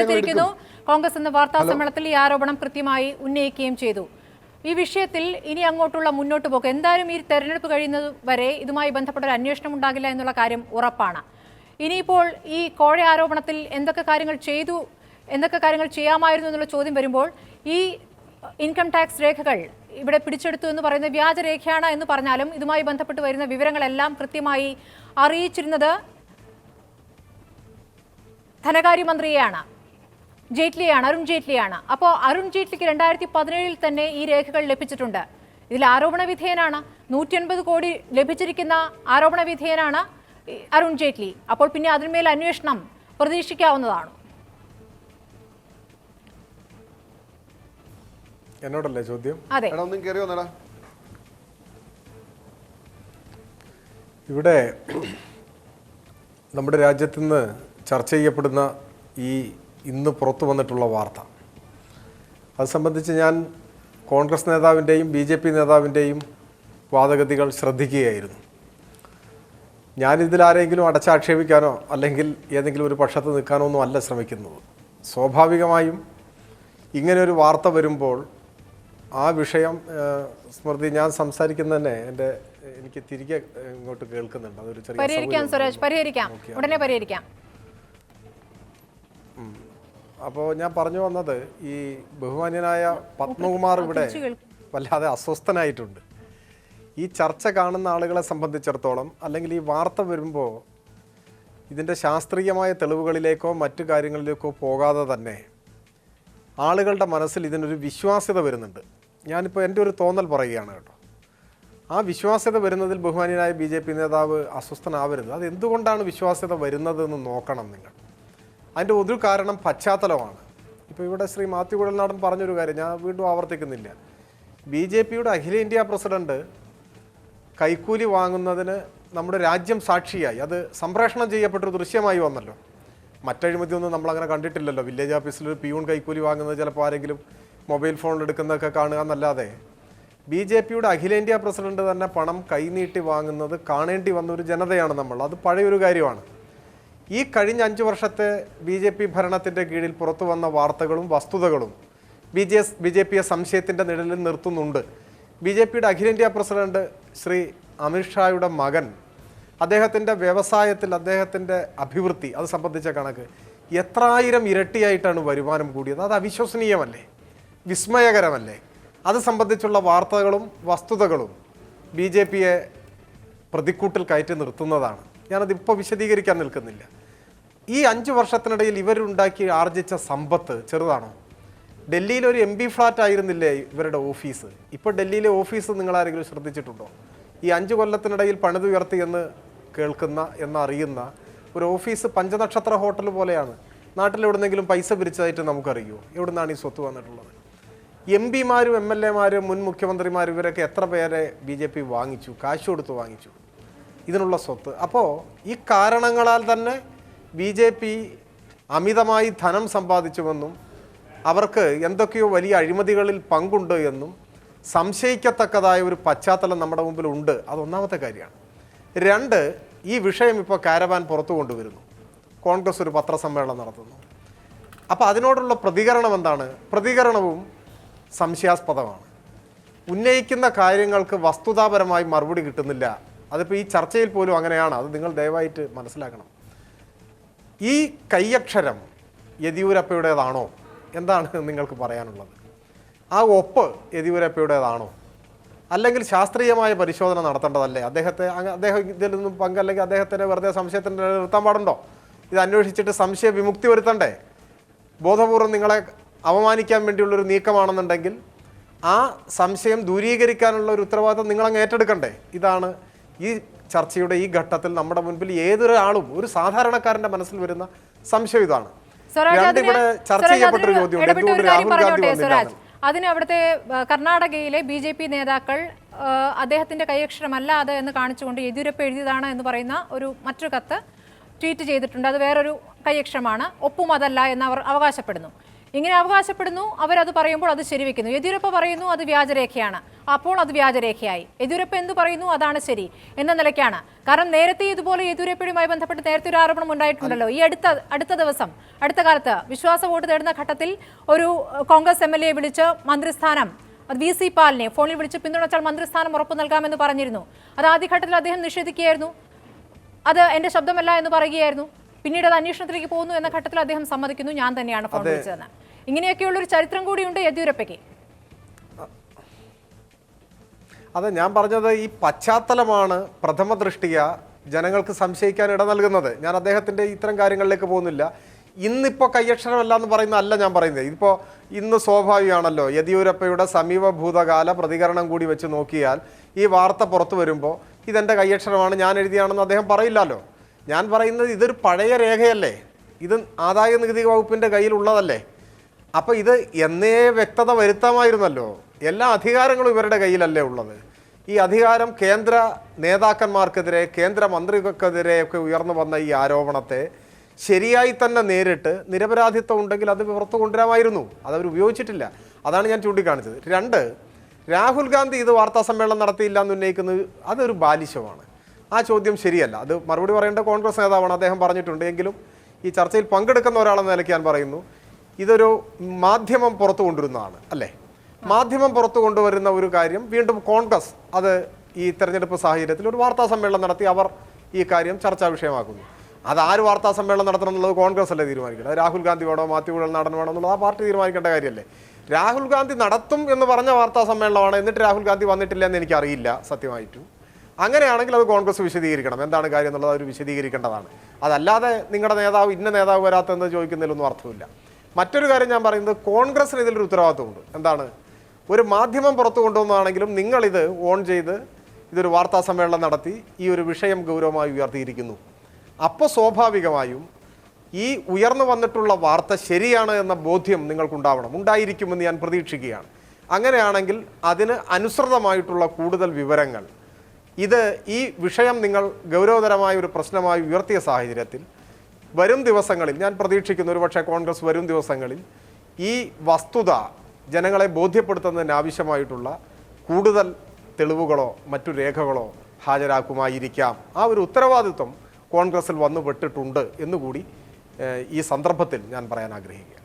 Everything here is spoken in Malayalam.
എടുത്തിരിക്കുന്നു കോൺഗ്രസ് എന്ന വാർത്താ സമ്മേളനത്തിൽ ഈ ആരോപണം കൃത്യമായി ഉന്നയിക്കുകയും ചെയ്തു. ഈ വിഷയത്തിൽ ഇനി അങ്ങോട്ടുള്ള മുന്നോട്ട് പോക്ക്. എന്തായാലും ഈ തെരഞ്ഞെടുപ്പ് കഴിയുന്നത് വരെ ഇതുമായി ബന്ധപ്പെട്ട ഒരു അന്വേഷണം ഉണ്ടാകില്ല എന്നുള്ള കാര്യം ഉറപ്പാണ്. ഇനിയിപ്പോൾ ഈ കോഴ ആരോപണത്തിൽ എന്തൊക്കെ കാര്യങ്ങൾ ചെയ്തു എന്തൊക്കെ കാര്യങ്ങൾ ചെയ്യാമായിരുന്നു എന്നുള്ള ചോദ്യം വരുമ്പോൾ ഈ ഇൻകം ടാക്സ് രേഖകൾ ഇവിടെ പിടിച്ചെടുത്തു എന്ന് പറയുന്ന വ്യാജരേഖയാണ് എന്ന് പറഞ്ഞാലും ഇതുമായി ബന്ധപ്പെട്ട് വരുന്ന വിവരങ്ങളെല്ലാം കൃത്യമായി അറിയിച്ചിരുന്നത് ധനകാര്യമന്ത്രിയെയാണ്. ജെയ്റ്റ്ലിയാണ് അരുൺ ജെയ്റ്റ്ലിയാണ്. അപ്പോൾ അരുൺ ജെയ്റ്റ്ലിക്ക് രണ്ടായിരത്തി പതിനേഴിൽ തന്നെ ഈ രേഖകൾ ലഭിച്ചിട്ടുണ്ട്. ഇതിൽ ആരോപണ വിധേയനാണ്. നൂറ്റി അൻപത് കോടി ലഭിച്ചിരിക്കുന്ന ആരോപണ വിധേയനാണ് അരുൺ ജെയ്റ്റ്ലി. അപ്പോൾ പിന്നെ അതിന്മേൽ അന്വേഷണം പ്രതീക്ഷിക്കാവുന്നതാണ്. എന്നോടല്ലേ ചോദ്യം? ഇവിടെ നമ്മുടെ രാജ്യത്ത് നിന്ന് ചർച്ച ചെയ്യപ്പെടുന്ന ഈ ഇന്ന് പുറത്തു വന്നിട്ടുള്ള വാർത്ത. അത് സംബന്ധിച്ച് ഞാൻ കോൺഗ്രസ് നേതാവിന്റെയും ബി ജെ പി നേതാവിന്റെയും വാദഗതികൾ ശ്രദ്ധിക്കുകയായിരുന്നു. ഞാനിതിൽ ആരെങ്കിലും അടച്ചാക്ഷേപിക്കാനോ അല്ലെങ്കിൽ ഏതെങ്കിലും ഒരു പക്ഷത്ത് നിൽക്കാനോ ഒന്നും അല്ല ശ്രമിക്കുന്നത്. സ്വാഭാവികമായും ഇങ്ങനെ ഒരു വാർത്ത വരുമ്പോൾ ആ വിഷയം സ്മൃതി ഞാൻ സംസാരിക്കുന്ന തന്നെ എന്റെ എനിക്ക് തിരികെ ഇങ്ങോട്ട് കേൾക്കുന്നുണ്ട്. അതൊരു ചെറിയ പരിഹരിക്കാം സുരേഷ് പരിഹരിക്കാം. ഉടനെ പരിഹരിക്കാം. അപ്പോൾ ഞാൻ പറഞ്ഞു വന്നത് ഈ ബഹുമാന്യനായ പത്മകുമാർ ഇവിടെ വല്ലാതെ അസ്വസ്ഥനായിട്ടുണ്ട്. ഈ ചർച്ച കാണുന്ന ആളുകളെ സംബന്ധിച്ചിടത്തോളം അല്ലെങ്കിൽ ഈ വാർത്ത വരുമ്പോൾ ഇതിന്റെ ശാസ്ത്രീയമായ തെളിവുകളിലേക്കോ മറ്റു കാര്യങ്ങളിലേക്കോ പോകാതെ തന്നെ ആളുകളുടെ മനസ്സിൽ ഇതിനൊരു വിശ്വാസ്യത വരുന്നുണ്ട്. ഞാനിപ്പോൾ എന്റെ ഒരു തോന്നൽ പറയുകയാണ് കേട്ടോ. ആ വിശ്വാസ്യത വരുന്നതിൽ ബഹുമാന്യനായ ബി ജെ പി നേതാവ് അസ്വസ്ഥനാവരുത്. അത് എന്തുകൊണ്ടാണ് വിശ്വാസ്യത വരുന്നതെന്ന് നോക്കണം നിങ്ങൾ. അതിന്റെ ഒരു കാരണം പശ്ചാത്തലമാണ്. ഇപ്പോൾ ഇവിടെ ശ്രീ മാത്യു കുഴൽനാടൻ പറഞ്ഞൊരു കാര്യം ഞാൻ വീണ്ടും ആവർത്തിക്കുന്നില്ല. ബി ജെ പിയുടെ അഖിലേന്ത്യാ പ്രസിഡന്റ് കൈക്കൂലി വാങ്ങുന്നതിന് നമ്മുടെ രാജ്യം സാക്ഷിയായി. അത് സംപ്രേഷണം ചെയ്യപ്പെട്ടൊരു ദൃശ്യമായി വന്നല്ലോ. മറ്റഴിമതിയൊന്നും നമ്മളങ്ങനെ കണ്ടിട്ടില്ലല്ലോ. വില്ലേജ് ഓഫീസിൽ ഒരു പിയൂൺ കൈക്കൂലി വാങ്ങുന്നത് ചിലപ്പോൾ ആരെങ്കിലും മൊബൈൽ ഫോണിൽ എടുക്കുന്നതൊക്കെ കാണുക എന്നല്ലാതെ ബി ജെ പിയുടെ അഖിലേന്ത്യാ പ്രസിഡന്റ് തന്നെ പണം കൈനീട്ടി വാങ്ങുന്നത് കാണേണ്ടി വന്ന ഒരു ജനതയാണ് നമ്മൾ. അത് പഴയൊരു കാര്യമാണ്. ഈ കഴിഞ്ഞ അഞ്ച് വർഷത്തെ ബി ജെ പി ഭരണത്തിന്റെ കീഴിൽ പുറത്തു വന്ന വാർത്തകളും വസ്തുതകളും ബി ജെ ബി ജെ പിയെ സംശയത്തിന്റെ നിഴലിൽ നിർത്തുന്നുണ്ട്. ബി ജെ പിയുടെ അഖിലേന്ത്യാ പ്രസിഡന്റ് ശ്രീ അമിത്ഷായുടെ മകൻ അദ്ദേഹത്തിന്റെ വ്യവസായത്തിൽ അദ്ദേഹത്തിന്റെ അഭിവൃദ്ധി അത് സംബന്ധിച്ച കണക്ക് എത്രായിരം ഇരട്ടിയായിട്ടാണ് വരുമാനം കൂടിയത്. അത് അവിശ്വസനീയമല്ലേ? വിസ്മയകരമല്ലേ? അത് സംബന്ധിച്ചുള്ള വാർത്തകളും വസ്തുതകളും ബി ജെ പിയെ പ്രതിക്കൂട്ടിൽ കയറ്റി നിർത്തുന്നതാണ്. ഞാനത് ഇപ്പോൾ വിശദീകരിക്കാൻ നിൽക്കുന്നില്ല. ഈ അഞ്ച് വർഷത്തിനിടയിൽ ഇവരുണ്ടാക്കി ആർജിച്ച സമ്പത്ത് ചെറുതാണോ? ഡൽഹിയിൽ ഒരു എം ബി ഫ്ലാറ്റ് ആയിരുന്നില്ലേ ഇവരുടെ ഓഫീസ്? ഇപ്പോൾ ഡൽഹിയിലെ ഓഫീസ് നിങ്ങൾ ആരെങ്കിലും ശ്രദ്ധിച്ചിട്ടുണ്ടോ? ഈ അഞ്ച് കൊല്ലത്തിനിടയിൽ പണിതുയർത്തി എന്ന് കേൾക്കുന്ന എന്നറിയുന്ന ഒരു ഓഫീസ് പഞ്ചനക്ഷത്ര ഹോട്ടൽ പോലെയാണ്. നാട്ടിൽ എവിടുന്നെങ്കിലും പൈസ പിരിച്ചതായിട്ട് നമുക്കറിയുമോ? എവിടുന്നാണ് ഈ സ്വത്ത് വന്നിട്ടുള്ളത്? എം പിമാരും എം എൽ എമാരും മുൻ മുഖ്യമന്ത്രിമാരും ഇവരൊക്കെ എത്ര പേരെ ബി ജെ പി വാങ്ങിച്ചു? കാശ് കൊടുത്ത് വാങ്ങിച്ചു. ഇതിനുള്ള സ്വത്ത്. അപ്പോൾ ഈ കാരണങ്ങളാൽ തന്നെ ബി ജെ പി അമിതമായി ധനം സമ്പാദിച്ചുവെന്നും അവർക്ക് എന്തൊക്കെയോ വലിയ അഴിമതികളിൽ പങ്കുണ്ട് എന്നും സംശയിക്കത്തക്കതായ ഒരു പശ്ചാത്തലം നമ്മുടെ മുമ്പിൽ ഉണ്ട്. അതൊന്നാമത്തെ കാര്യമാണ്. രണ്ട് ഈ വിഷയം ഇപ്പോൾ കാരവാൻ പുറത്തു കൊണ്ടുവരുന്നു. കോൺഗ്രസ് ഒരു പത്രസമ്മേളനം നടത്തുന്നു. അപ്പോൾ അതിനോടുള്ള പ്രതികരണം എന്താണ്? പ്രതികരണവും സംശയാസ്പദമാണ്. ഉന്നയിക്കുന്ന കാര്യങ്ങൾക്ക് വസ്തുതാപരമായി മറുപടി കിട്ടുന്നില്ല. അതിപ്പോൾ ഈ ചർച്ചയിൽ പോലും അങ്ങനെയാണ്. അത് നിങ്ങൾ ദയവായിട്ട് മനസ്സിലാക്കണം. ഈ കയ്യക്ഷരം യെദ്യൂരപ്പയുടേതാണോ? എന്താണ് നിങ്ങൾക്ക് പറയാനുള്ളത്? ആ ഒപ്പ് യെദ്യൂരപ്പയുടേതാണോ? അല്ലെങ്കിൽ ശാസ്ത്രീയമായ പരിശോധന നടത്തേണ്ടതല്ലേ? അദ്ദേഹത്തെ അദ്ദേഹം ഇതിൽ നിന്നും പങ്കല്ലെങ്കിൽ അദ്ദേഹത്തിന് വെറുതെ സംശയത്തിന്റെ നിർത്താൻ പാടുണ്ടോ? ഇത് അന്വേഷിച്ചിട്ട് സംശയ വിമുക്തി വരുത്തണ്ടേ? ബോധപൂർവം നിങ്ങളെ അവമാനിക്കാൻ വേണ്ടിയുള്ളൊരു നീക്കമാണെന്നുണ്ടെങ്കിൽ ആ സംശയം ദൂരീകരിക്കാനുള്ള ഒരു ഉത്തരവാദിത്വം നിങ്ങളങ്ങ് ഏറ്റെടുക്കണ്ടേ? ഇതാണ് ഈ ചർച്ചയുടെ ഈ ഘട്ടത്തിൽ നമ്മുടെ മുൻപിൽ ഏതൊരാളും ഒരു സാധാരണക്കാരന്റെ മനസ്സിൽ വരുന്ന സംശയം ഇതാണ്. ഇവിടെ ചർച്ച ചെയ്യപ്പെട്ടൊരു ചോദ്യമുണ്ട്. എന്തുകൊണ്ട് രാഹുൽ ഗാന്ധി വന്നില്ല. അതിന് അവിടുത്തെ കർണാടകയിലെ ബി ജെ പി നേതാക്കൾ അദ്ദേഹത്തിന്റെ കൈയക്ഷരമല്ല അത് എന്ന് കാണിച്ചുകൊണ്ട് യെദ്യൂരപ്പ എഴുതിയതാണ് എന്ന് പറയുന്ന ഒരു മറ്റൊരു കത്ത് ട്വീറ്റ് ചെയ്തിട്ടുണ്ട്. അത് വേറൊരു കൈയക്ഷരമാണ്. ഒപ്പും അതല്ല എന്ന് അവർ അവകാശപ്പെടുന്നു. ഇങ്ങനെ അവകാശപ്പെടുന്നു അവരത് പറയുമ്പോൾ അത് ശരിവെക്കുന്നു. യെദ്യൂരപ്പ പറയുന്നു അത് വ്യാജരേഖയാണ്. അപ്പോൾ അത് വ്യാജരേഖയായി. യെദ്യൂരപ്പ എന്ത് പറയുന്നു അതാണ് ശരി എന്ന നിലയ്ക്കാണ്. കാരണം നേരത്തെ ഇതുപോലെ യെദ്യൂരപ്പയുമായി ബന്ധപ്പെട്ട് നേരത്തെ ഒരു ആരോപണം ഉണ്ടായിട്ടുണ്ടല്ലോ. ഈ അടുത്ത അടുത്ത ദിവസം അടുത്ത കാലത്ത് വിശ്വാസ വോട്ട് തേടുന്ന ഘട്ടത്തിൽ ഒരു കോൺഗ്രസ് എം വിളിച്ച് മന്ത്രിസ്ഥാനം അത് വി സി പാലിനെ ഫോണിൽ വിളിച്ച് പിന്തുണച്ചാൽ മന്ത്രിസ്ഥാനം ഉറപ്പു നൽകാമെന്ന് പറഞ്ഞിരുന്നു. അത് ആദ്യഘട്ടത്തിൽ അദ്ദേഹം നിഷേധിക്കുകയായിരുന്നു. അത് എന്റെ ശബ്ദമല്ല എന്ന് പറയുകയായിരുന്നു. പിന്നീട് അത് അന്വേഷണത്തിലേക്ക് പോകുന്നു എന്ന ഘട്ടത്തിൽ അദ്ദേഹം സമ്മതിക്കുന്നു. ഞാൻ തന്നെയാണ് ഫോൺ വിളിച്ചതെന്ന്. ഇങ്ങനെയൊക്കെയുള്ള ഒരു ചരിത്രം കൂടിയുണ്ട് യെദ്യൂരപ്പയ്ക്ക്. അതെ ഞാൻ പറഞ്ഞത് ഈ പശ്ചാത്തലമാണ് പ്രഥമ ദൃഷ്ടിയ ജനങ്ങൾക്ക് സംശയിക്കാൻ ഇട നൽകുന്നത്. ഞാൻ അദ്ദേഹത്തിന്റെ ഇത്തരം കാര്യങ്ങളിലേക്ക് പോകുന്നില്ല. ഇന്നിപ്പോൾ കയ്യക്ഷരമല്ല എന്ന് പറയുന്ന അല്ല ഞാൻ പറയുന്നത്. ഇതിപ്പോൾ ഇന്ന് സ്വാഭാവികമാണല്ലോ യെദ്യൂരപ്പയുടെ സമീപ ഭൂതകാല പ്രതികരണം കൂടി വെച്ച് നോക്കിയാൽ ഈ വാർത്ത പുറത്തു വരുമ്പോൾ ഇതെന്റെ കയ്യക്ഷരമാണ് ഞാൻ എഴുതിയാണെന്ന് അദ്ദേഹം പറയില്ലല്ലോ. ഞാൻ പറയുന്നത് ഇതൊരു പഴയ രേഖയല്ലേ? ഇത് ആദായ നികുതി വകുപ്പിന്റെ കയ്യിലുള്ളതല്ലേ? അപ്പോൾ ഇത് എന്നേ വ്യക്തത വരുത്താമായിരുന്നല്ലോ. എല്ലാ അധികാരങ്ങളും ഇവരുടെ കയ്യിലല്ലേ ഉള്ളത്. ഈ അധികാരം കേന്ദ്ര നേതാക്കന്മാർക്കെതിരെ കേന്ദ്ര മന്ത്രികൾക്കെതിരെ ഒക്കെ ഉയർന്നു വന്ന ഈ ആരോപണത്തെ ശരിയായി തന്നെ നേരിട്ട് നിരപരാധിത്വം ഉണ്ടെങ്കിൽ അത് പുറത്തു കൊണ്ടുവരാമായിരുന്നു. അതവർ ഉപയോഗിച്ചിട്ടില്ല. അതാണ് ഞാൻ ചൂണ്ടിക്കാണിച്ചത്. രണ്ട് രാഹുൽ ഗാന്ധി ഇത് വാർത്താ സമ്മേളനം നടത്തിയില്ല എന്ന് ഉന്നയിക്കുന്നത് അതൊരു ബാലിശമാണ്. ആ ചോദ്യം ശരിയല്ല. അത് മറുപടി പറയേണ്ട കോൺഗ്രസ് നേതാവാണ് അദ്ദേഹം പറഞ്ഞിട്ടുണ്ട്. എങ്കിലും ഈ ചർച്ചയിൽ പങ്കെടുക്കുന്ന ഒരാളെന്ന നിലയ്ക്ക് ഞാൻ പറയുന്നു ഇതൊരു മാധ്യമം പുറത്തു കൊണ്ടുവരുന്നതാണ് അല്ലേ? മാധ്യമം പുറത്തു കൊണ്ടുവരുന്ന ഒരു കാര്യം വീണ്ടും കോൺഗ്രസ് അത് ഈ തെരഞ്ഞെടുപ്പ് സാഹചര്യത്തിൽ ഒരു വാർത്താ സമ്മേളനം നടത്തി അവർ ഈ കാര്യം ചർച്ചാ വിഷയമാക്കുന്നു. അത് ആര് വാർത്താ സമ്മേളനം നടത്തണം എന്നുള്ളത് കോൺഗ്രസ് അല്ലേ തീരുമാനിക്കണം രാഹുൽ ഗാന്ധി വേണോ മാത്യു കുഴൽ നടൻ വേണോ എന്നുള്ളത് ആ പാർട്ടി തീരുമാനിക്കേണ്ട കാര്യമല്ലേ? രാഹുൽ ഗാന്ധി നടത്തും എന്ന് പറഞ്ഞ വാർത്താ സമ്മേളനമാണ് എന്നിട്ട് രാഹുൽ ഗാന്ധി വന്നിട്ടില്ല എന്ന് എനിക്കറിയില്ല സത്യമായിട്ടും. അങ്ങനെയാണെങ്കിൽ അത് കോൺഗ്രസ് വിശദീകരിക്കണം. എന്താണ് കാര്യം എന്നുള്ളത് അവർ വിശദീകരിക്കേണ്ടതാണ്. അതല്ലാതെ നിങ്ങളുടെ നേതാവ് ഇന്ന നേതാവ് വരാത്തതെന്ന് ചോദിക്കുന്നതിലൊന്നും അർത്ഥമില്ല. മറ്റൊരു കാര്യം ഞാൻ പറയുന്നത് കോൺഗ്രസിന് ഇതിലൊരു ഉത്തരവാദിത്വമുണ്ട്. എന്താണ്? ഒരു മാധ്യമം പുറത്തു കൊണ്ടുവന്നതാണെങ്കിലും നിങ്ങളിത് ഓൺ ചെയ്ത് ഇതൊരു വാർത്താ സമ്മേളനം നടത്തി ഈ ഒരു വിഷയം ഗൗരവമായി ഉയർത്തിയിരിക്കുന്നു. അപ്പോൾ സ്വാഭാവികമായും ഈ ഉയർന്നു വന്നിട്ടുള്ള വാർത്ത ശരിയാണ് എന്ന ബോധ്യം നിങ്ങൾക്കുണ്ടാവണം. ഉണ്ടായിരിക്കുമെന്ന് ഞാൻ പ്രതീക്ഷിക്കുകയാണ്. അങ്ങനെയാണെങ്കിൽ അതിന് അനുസൃതമായിട്ടുള്ള കൂടുതൽ വിവരങ്ങൾ ഇത് ഈ വിഷയം നിങ്ങൾ ഗൗരവതരമായ ഒരു പ്രശ്നമായി ഉയർത്തിയ സാഹചര്യത്തിൽ വരും ദിവസങ്ങളിൽ ഞാൻ പ്രതീക്ഷിക്കുന്നു ഒരു പക്ഷേ കോൺഗ്രസ് വരും ദിവസങ്ങളിൽ ഈ വസ്തുത ജനങ്ങളെ ബോധ്യപ്പെടുത്തുന്നതിന് ആവശ്യമായിട്ടുള്ള കൂടുതൽ തെളിവുകളോ മറ്റു രേഖകളോ ഹാജരാക്കുമായിരിക്കാം. ആ ഒരു ഉത്തരവാദിത്വം കോൺഗ്രസിൽ വന്നുപെട്ടിട്ടുണ്ട് എന്നുകൂടി ഈ സന്ദർഭത്തിൽ ഞാൻ പറയാൻ ആഗ്രഹിക്കുക